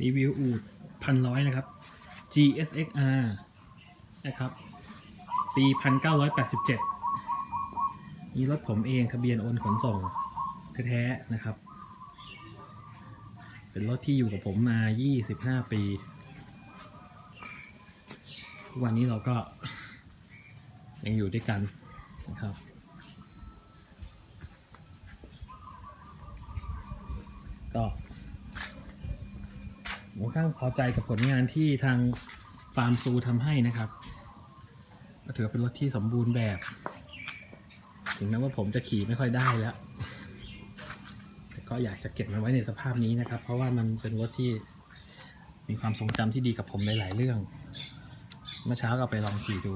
รีวิวอูดพันร้อยนะครับ GSXR นะครับ ปี 1987 นี่รถผมเองทะเบียนโอนขนส่งแท้ๆนะครับ เป็นรถที่อยู่กับผมมา 25 ปี ทุกวันนี้เราก็ยังอยู่ด้วยกันนะครับก็ ผมค่อนข้างพอใจกับผลงานที่ทางฟาร์มซูทำให้นะครับก็ถือเป็นรถที่สมบูรณ์แบบ ถึงแม้ว่าผมจะขี่ไม่ค่อยได้แล้ว แต่ก็อยากจะเก็บมันไว้ในสภาพนี้นะครับ เพราะว่ามันเป็นรถที่มีความทรงจำที่ดีกับผมในหลายเรื่อง เมื่อเช้าก็ไปลองขี่ดู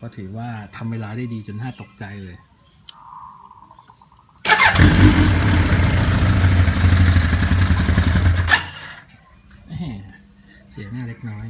ก็ถือว่าทำเวลาได้ดีจนน่าตกใจเลย แหม่ เสียงหน้าเล็กน้อย